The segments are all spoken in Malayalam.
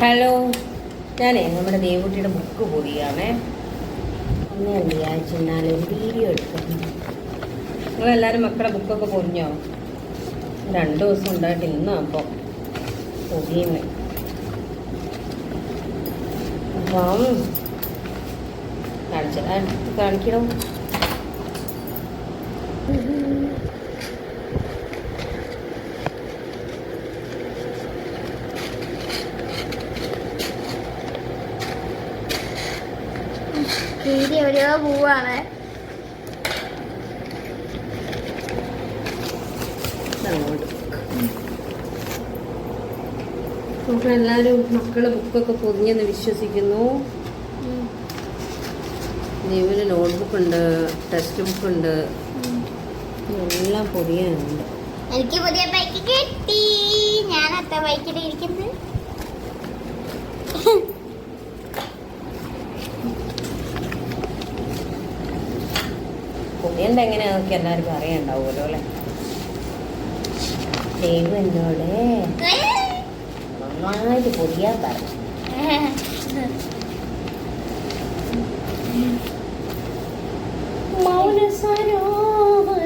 ഹലോ. ഞാനേ നമ്മുടെ ദേവുട്ടിയുടെ ബുക്ക് പൊതിയാണേ ഒന്ന് ഒരു വീഡിയോ എടുക്കണം നിങ്ങളെല്ലാവരും മക്കളെ ബുക്കൊക്കെ പൊറിഞ്ഞോ രണ്ട് ദിവസം ഉണ്ടായിട്ട് ഇന്ന് അപ്പോൾ പൊതിയുന്നേ അപ്പം കാണിച്ച കാണിക്കണം? ഓരോ പൂവാണ്. നമ്മളെല്ലാവരും മക്കളെ ബുക്കൊക്കെ പൊതിഞ്ഞെന്ന് വിശ്വസിക്കുന്നു. ദൈവന് നോട്ട്ബുക്ക് ഉണ്ട് ടെക്സ്റ്റ് ബുക്ക് ഉണ്ട്. എല്ലാം പൊതിയാനുണ്ട്. എനിക്ക് പുതിയ ബൈക്ക് കിട്ടി. ഞാൻ അത്ര ബൈക്കിൽ ഇരിക്കുന്നത്. പൊതിയണ്ട എങ്ങനെയാണെന്നൊക്കെ എല്ലാവർക്കും അറിയണ്ടാവുമല്ലോ അല്ലേ? ദൈവം എന്നോട് നന്നായിട്ട് പൊടിയാൻ പറഞ്ഞു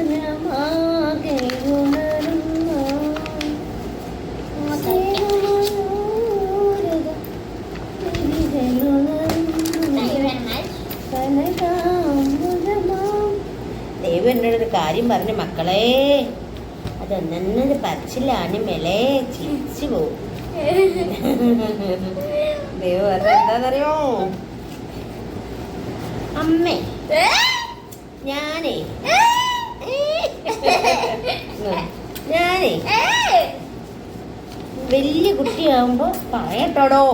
മൗനസരോവരമാകെ എന്നോട് കാര്യം പറഞ്ഞു മക്കളെ. അതൊന്നൊരു പറിച്ചിലാണ് മെലെ ചിരിച്ചു പോവും. ദൈവം എന്താണെന്നറിയോ അമ്മേ ഞാനേ. ഞാനേ. വലിയ കുട്ടിയാവുമ്പോ പറയട്ടോടോ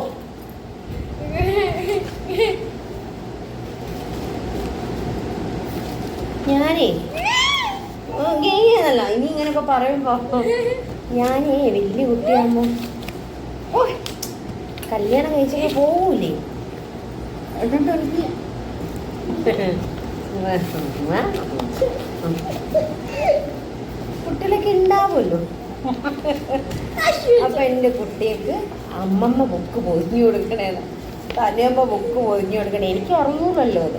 ഞാനേ ഗെയ്യാന്നല്ല ഇനി ഇങ്ങനെയൊക്കെ പറയുമ്പോ ഞാനേ വലിയ കുട്ടിയാകുമ്പോ ഓ കല്യാണം കഴിച്ചൊക്കെ പോവൂലേ? കുട്ടികളൊക്കെ ഉണ്ടാവുമല്ലോ അപ്പൊ എന്റെ കുട്ടിക്ക് അമ്മമ്മ ബുക്ക് പൊതിഞ്ഞു കൊടുക്കണേന്ന്. തനിയമ്മ ബുക്ക് പൊതിഞ്ഞു കൊടുക്കണേ. എനിക്ക് അറിയൂലല്ലോ അത്.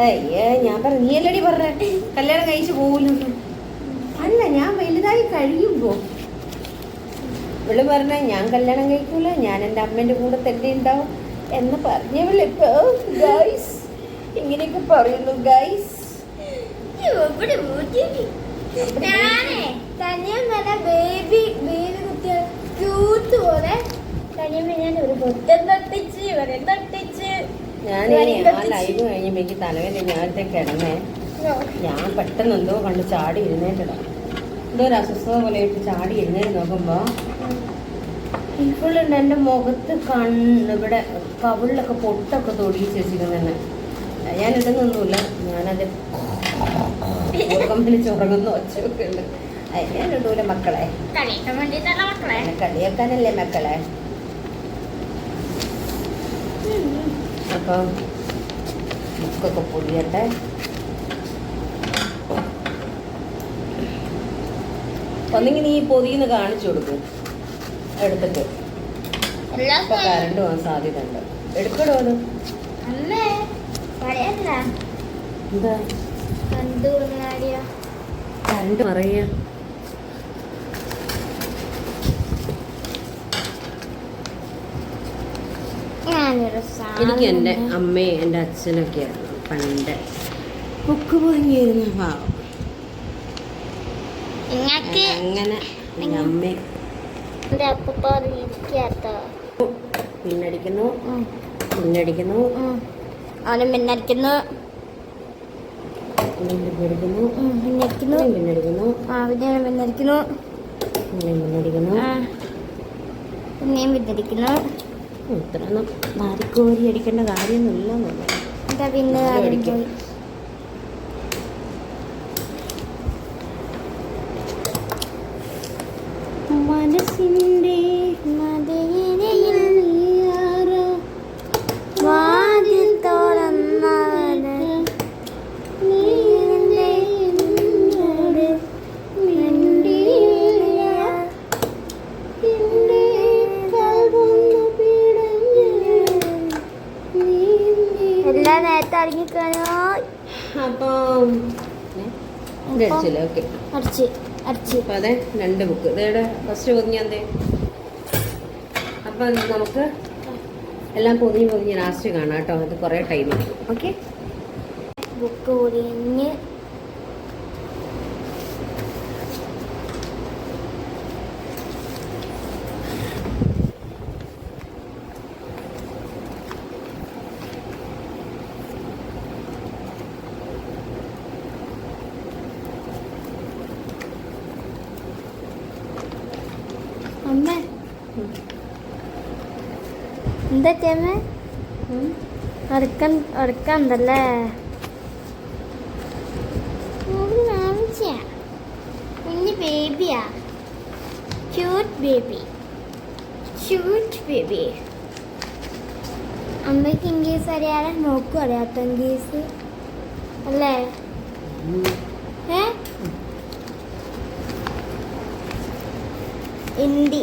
അയ്യേ ഞാൻ പറഞ്ഞു നീ അല്ലടി പറഞ്ഞ കല്യാണം കഴിച്ചു പോകില്ലെന്ന് അല്ല ഞാൻ വലുതായി കഴിയുമ്പോ. ഇവൾ പറഞ്ഞ ഞാൻ കല്യാണം കഴിക്കൂല ഞാൻ എന്റെ അമ്മേന്റെ കൂടെ തന്നെ ഉണ്ടാവും എന്ന് പറഞ്ഞവളിപ്പോ ഗൈസ് ഇങ്ങനെയൊക്കെ പറയുന്നു ഗൈസ് ബേബി ബേബി കുട്ടികൾ ക്യൂട്ട് പോലെ തനിയം ഞാൻ ഒരു ബുദ്ധം തട്ടിച്ച് ഇവരെ തൊട്ടിച്ച് ഞാൻ ആ ലൈവ് കഴിഞ്ഞപ്പോൾ എനിക്ക് തലവേദന ഞാനത്തെ കിടന്നേ. ഞാൻ പെട്ടെന്ന് എന്തോ കണ്ട് ചാടി ഇരുന്നേറ്റടാ എന്തോ ഒരു അസ്വസ്ഥത പോലെ ആയിട്ട് ചാടി എഴുന്നേറ്റ് നോക്കുമ്പോ ഇപ്പോഴുണ്ട് എന്റെ മുഖത്ത് കണ്ണ് ഇവിടെ കവിളിലൊക്കെ പൊട്ടൊക്കെ തൊടിയിച്ച് വെച്ചിരിക്കുന്നെ ഞാൻ ഇടുന്നൊന്നുമില്ല ഞാനത് ഭൂകമ്പിൽ ചുറങ്ങുന്ന ഒച്ചയൊക്കെ ഉണ്ട് അത് ഞാൻ ഇടൂല മക്കളെ. കളിയാക്കാനല്ലേ മക്കളെ? അപ്പം ബുക്കൊക്കെ പൊടിയട്ടെ. ഒന്നെങ്കിൽ നീ ഈ പൊതിന്ന് കാണിച്ചു കൊടുക്കും. എടുത്തിട്ട്. അപ്പൊ കറണ്ട് പോകാൻ സാധ്യത ഉണ്ട് എടുക്കടോ അത്. എന്താ? കണ്ടു പറയാ എനിക്ക് എന്റെ അമ്മയും എന്റെ അച്ഛനൊക്കെയായിരുന്നു പണ്ട് കൊക്ക് പൊതിഞ്ഞിരുന്ന പാവം. നിങ്ങൾക്ക് അങ്ങനെ എന്റെ അമ്മയും പിന്നടിക്കുന്നു പിന്നടിക്കുന്നു അവനും പിന്നടിക്കുന്നു പിന്നടിക്കുന്നു പിന്നടിക്കുന്നു പിന്നടിക്കുന്നു ആ പിന്നെ പിന്നടിക്കുന്നു പിന്നെയും പിന്നടിക്കുന്നു ഇത്രയൊന്നും വാരിക്കോരി അടിക്കേണ്ട കാര്യമൊന്നുമില്ല എന്നുള്ളത് എന്താ പിന്നെ അടിക്കും. അതെ രണ്ട് ബുക്ക് ഇതേടെ ഫസ്റ്റ് പൊതിഞ്ഞ എന്തേ? അപ്പം നമുക്ക് എല്ലാം പൊതിഞ്ഞ് പൊതിഞ്ഞ് ലാസ്റ്റ് കാണാം കേട്ടോ. അത് കുറേ ടൈം ഓക്കെ ബുക്ക് പൊതിഞ്ഞ് അമ്മ എന്താ അമ്മ ഉറക്കം ഉറക്കണ്ടല്ലേ കുഞ്ഞ് ബേബിയാ. Cute baby. Cute baby. അമ്മയ്ക്ക് ഇംഗ്ലീഷ് അറിയാതെ നോക്കും അറിയാത്ത ഇംഗ്ലീഷ്. അല്ലേ? ഏ? ഹിന്ദി.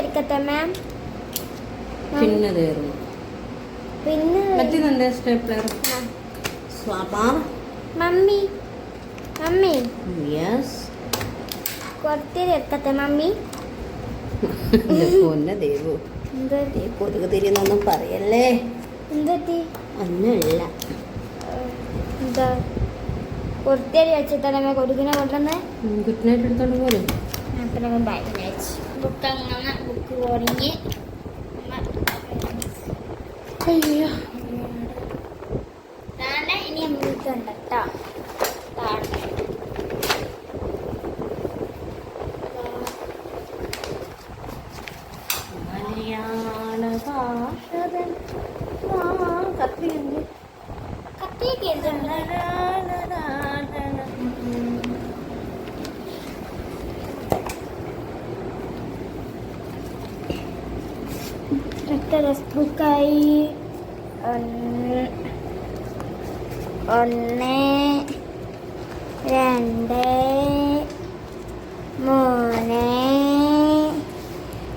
എടുക്കട്ടെ മാം പിന്നെ തീർന്നു പിന്നെ സ്റ്റെപ്ലർ മമ്മി. മമ്മി. യെസ് കുറച്ച് എടുക്കട്ടെ മമ്മി. പൊന്ന ദേവു. കൊതുക് തിരിന്നൊന്നും പറയല്ലേ. എന്തെത്തി ഒന്നുമില്ല. എന്താ? കുറച്ചേരി വെച്ചിട്ടല്ലേ കൊതുകിനെ കൊണ്ടുവന്നേ. ഗുഡ് നൈറ്റ് എടുത്തോണ്ട് പോലും അപ്പം ബൈ നൈറ്റ് ബുക്ക് അങ്ങനെ ബുക്ക് പൊടിഞ്ഞ് അയ്യോ താണ്ടെ ഇനി അമ്മൂക്ക് ഉണ്ട് കേട്ടോ താണ്ടെ മലയാള ഭാഷതൻ കത്തിയുണ്ട് കത്തിയൊക്കെ എന്തുണ്ട് ബുക്കായി ഒന്ന് രണ്ട് മൂന്ന്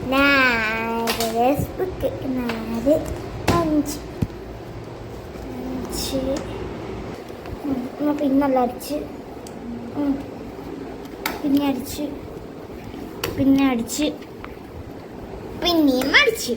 നാല് ബുക്ക് നാല് അഞ്ച് അഞ്ച് പിന്നല്ല അടിച്ച് പിന്നെ അടിച്ച് പിന്നെ അടിച്ച് പിന്നെയും അടിച്ച്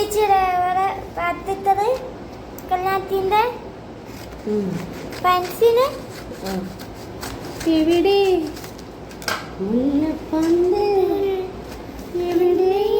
വേറെ പാത്തിട്ടത് കല്യാണത്തിന്റെ. പെൻസിന്. എവിടെ? മുല്ലപ്പന്ത്. എവിടെ?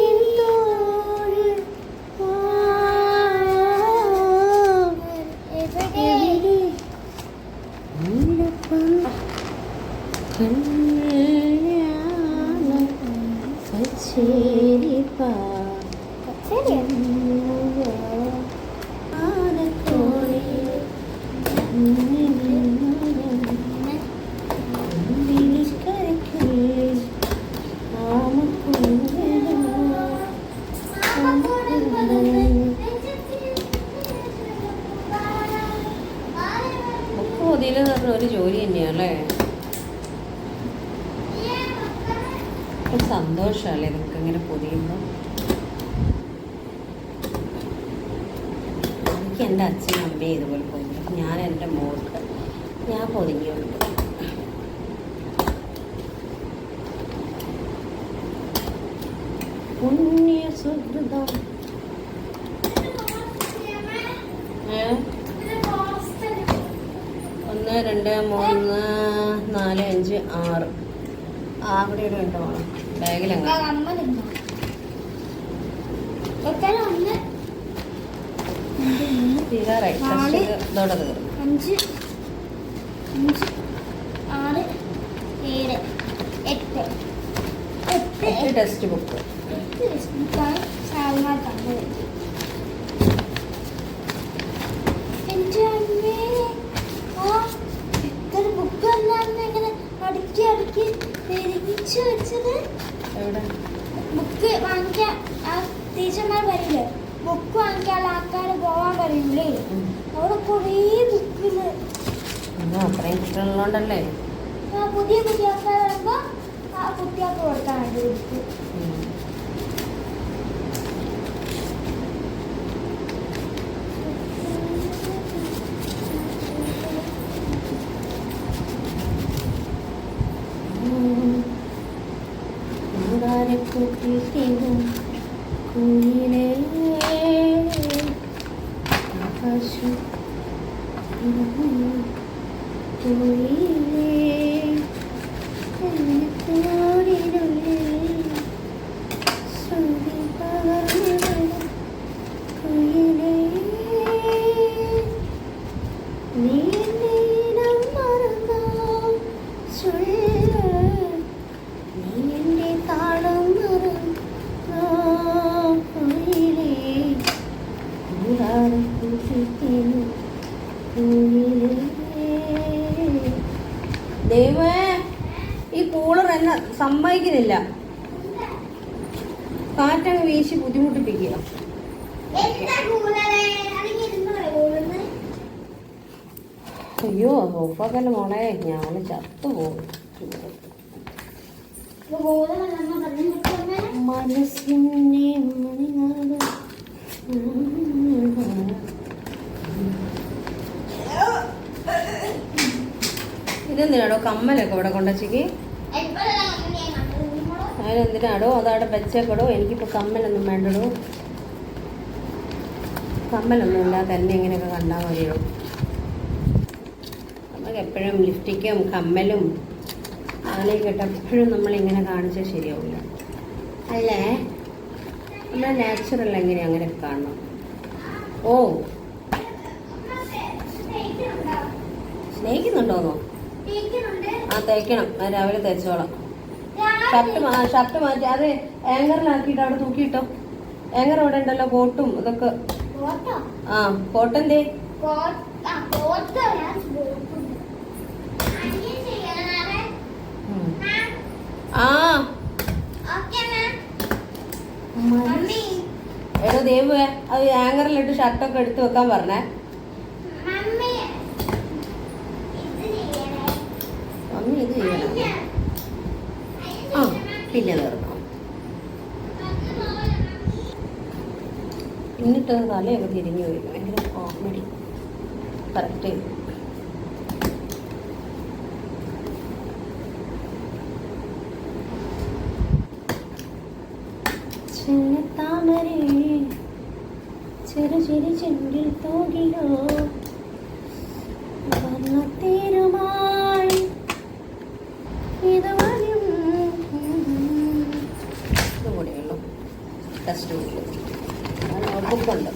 Mm-hmm. പുണ്യ സുഹൃതം ഒന്ന് രണ്ട് മൂന്ന് നാല് അഞ്ച് ആറ്. അവിടെ ഇവിടെ ഉണ്ടോ ബാഗിലങ്ങ തീരാറായി ഇതോടെ തീർന്നു അഞ്ച് അഞ്ച് ആറ് ഏഴ് എട്ട് എട്ട്. Text book. എട്ട് ബുക്കാണ് സാൽമാർ തന്നത് എന്റെ അമ്മേ ആ എത്ര ബുക്ക് എന്നാണ് ഇങ്ങനെ അടുക്കി അടുക്കി പെരുകിച്ച് വെച്ചത് ബുക്ക് വാങ്ങിക്കാൻ ആ ടീച്ചർമാർ വരില്ലേ ബുക്ക് വാങ്ങിക്കാൻ ആൾക്കാർ പോവാൻ പറയില്ലേ. അവിടെ കുറേ എന്നാ അത്രയും കുട്ടികളുള്ളതുകൊണ്ടല്ലേ ആ പുതിയ പുതിയ ആൾക്കാർ വരുമ്പോൾ ആ കുട്ടികൾക്ക് കൊടുക്കാൻ വേണ്ടി ബുക്ക് ഉം. കൂട്ടിലും കുയിലേ പശു കുയിലേ സമ്മതിക്കുന്നില്ല. കാറ്റങ്ങ് വീശി ബുദ്ധിമുട്ടിപ്പിക്കുക. അയ്യോ ഉപ്പാക്കന്റെ മോളെ ഞാൻ ചത്തുപോകും മനസ്സിനെ ഇതെന്തിനാടോ കമ്മലൊക്കെ ഇവിടെ കൊണ്ടുവച്ചേക്ക് നിങ്ങളോ അതിനെന്തിനാടോ അതവിടെ വെച്ചേക്കടോ. എനിക്കിപ്പോൾ കമ്മലൊന്നും വേണ്ടടോ. കമ്മലൊന്നും ഇല്ലാതെ തന്നെ ഇങ്ങനെയൊക്കെ കണ്ടാൽ മതിയോ? നമുക്ക് എപ്പോഴും ലിഫ്റ്റിക്കും കമ്മലും അങ്ങനെയൊക്കെ ഇട്ട് എപ്പോഴും നമ്മളിങ്ങനെ കാണിച്ചാൽ ശരിയാവില്ല അല്ലേ? നമ്മൾ നാച്ചുറൽ എങ്ങനെ അങ്ങനെ കാണണം? ഓ. സ്നേഹിക്കുന്നുണ്ടോന്നോ? ആ തേക്കണം. രാവിലെ തേച്ചോളാം. ഷർട്ട് ഷർട്ട് മാറ്റി അത് ഏങ്കറിലാക്കിയിട്ട് അവിടെ തൂക്കിയിട്ടോ. ഏങ്കർ അവിടെ ഉണ്ടല്ലോ കോട്ടും ഇതൊക്കെ. ആ കോട്ടന്റെ കോട്ട് ആ. എടോ ദേവ് അത് ആങ്കറിലിട്ട് ഷർട്ടൊക്കെ എടുത്തു വെക്കാൻ പറഞ്ഞേ. മമ്മി ഇത് ചെയ്യണേ മമ്മി ഇത് ചെയ്യണം ആ പിന്നെ തീർന്നു എന്നിട്ട് തലയൊക്കെ തിരിഞ്ഞു വരും ഭയങ്കര കോമഡി കറക്റ്റ് ചെറു ചെറു ചെണ്ടിൽ തോകിലോ വർണത്തേരുമായി ഇത് വരും ഇതും കൂടെയുള്ളൂ ടെക്സ്റ്റ് ബുക്ക് നോട്ട്ബുക്കുണ്ട്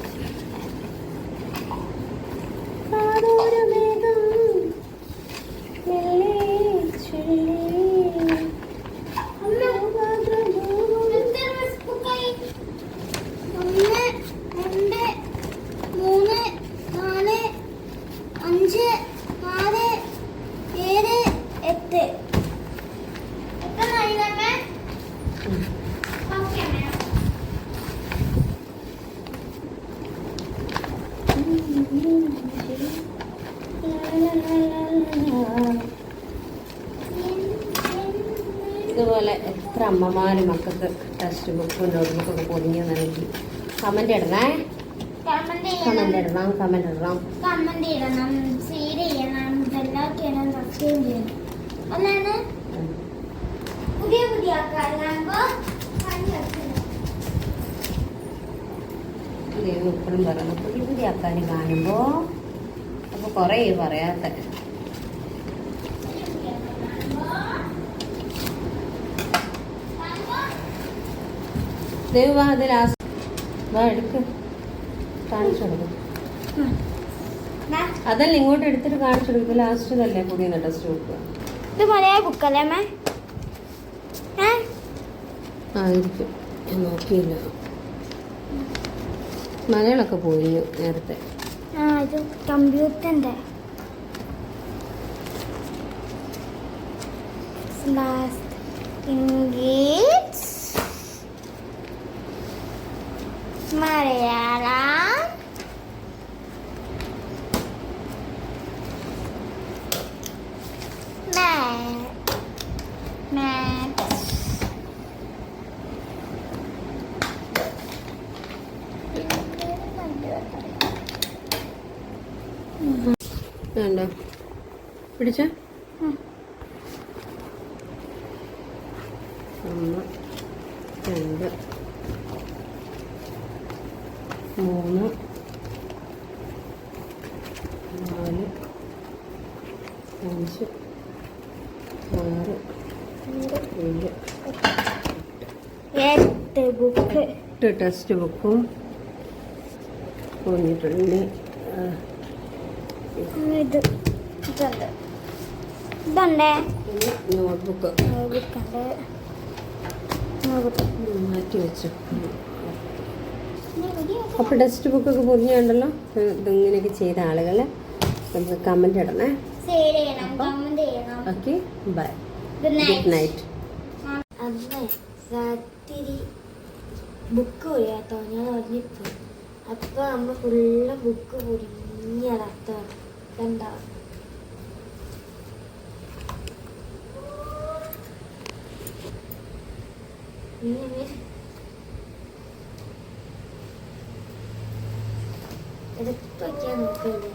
കാതോരമേഘം മെല്ലെ ചൊല്ലി ഒന്ന് രണ്ട് മൂന്ന് നാല് അഞ്ച് ആറ് ഏഴ് എട്ട് എത്രയായി തന്നെ ഓക്കെ മാം ഇതുപോലെ എത്ര അമ്മമാര് മക്കൾക്ക് ടെക്സ്റ്റ് ബുക്കും ഒക്കെ പൊതിഞ്ഞു നൽകി കമന്റ് ഇടണേ. കമന്റ് ഇടണം കമന്റ് ഇടണം. കമന്റ് ചെയ്യണം ഷെയർ ചെയ്യണം ബെല്ലൈക്കൻ ചെയ്യണം സബ്സ്ക്രൈബ് ചെയ്യണം. അല്ലാതെ പുതിയ പുതിയ ഇപ്പോഴും പറയണം പുതിയ പുതിയ ആൾക്കാർ കാണുമ്പോൾ അപ്പോൾ കുറേ പറയാത്ത. ദൈവം വാ അത് ലാസ്റ്റ് വാ എടുക്ക്. കാണിച്ചു കൊടുക്കും. ദാ, അതല്ല ഇങ്ങോട്ട് എടുത്തിട്ട് കാണിച്ചു കൊടുക്കും. ലാസ്റ്റ് ഇതല്ലേ പുതിയ ടെസ്റ്റ് കൊടുക്കുക. ഇത് മലയാള ബുക്കല്ലേ അമ്മ? ഏ? ആയിരിക്കും ഞാൻ നോക്കിയില്ല. മലയാളമൊക്കെ പോയിരുന്നു നേരത്തെ. ആ ഇത് ലാസ്റ്റ് ഇംഗ്ലീഷ് മലയാളം. പിടിച്ച ഉം. ഒന്ന് രണ്ട് മൂന്ന് നാല് അഞ്ച് ആറ് ഏഴ് എട്ട് ടെക്സ്റ്റ് ബുക്കും പോന്നിട്ടുണ്ട് ഇത് ഇതുണ്ട്. ഇതുണ്ടേ. നോട്ട്ബുക്ക് ബുക്കുണ്ട് നോട്ട് മാറ്റി വെച്ചു. അപ്പോൾ ടെക്സ്റ്റ് ബുക്കൊക്കെ പൊതിഞ്ഞുണ്ടല്ലോ ഇതിങ്ങനെയൊക്കെ ചെയ്ത ആളുകൾ നമുക്ക് കമന്റ് ഇടണേ. ഓക്കെ ബൈ ഗുഡ് നൈറ്റ് അന്ന് രാത്രി ബുക്ക് പൊടിയാട്ടോ ഞാൻ ഉറങ്ങിപ്പോയി അപ്പൊ അമ്മ ഫുള്ള് ബുക്ക് പൊടിഞ്ഞടത്തോ കണ്ട? എടുത്തു വയ്ക്കാൻ നോക്കില്ലേ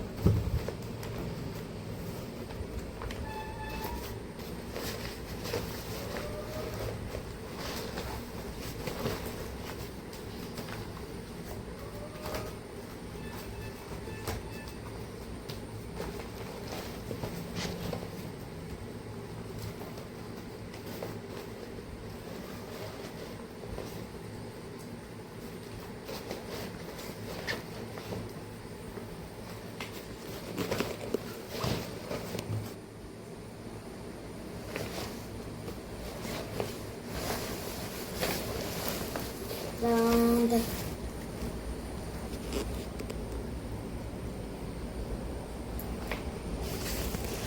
ദാ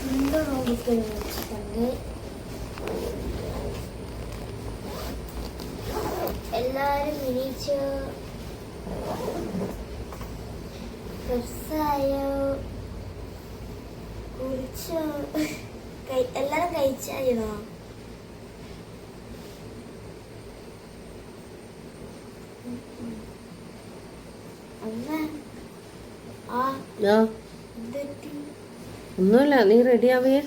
എന്തോ ബുക്ക് വെച്ചിട്ടുണ്ട്. ഡ്രസ്സായോ കുടിച്ചോ എല്ലാരും കഴിച്ചായിരുന്നോ? ഒന്നുമില്ല നീ റെഡി ആവുകയെ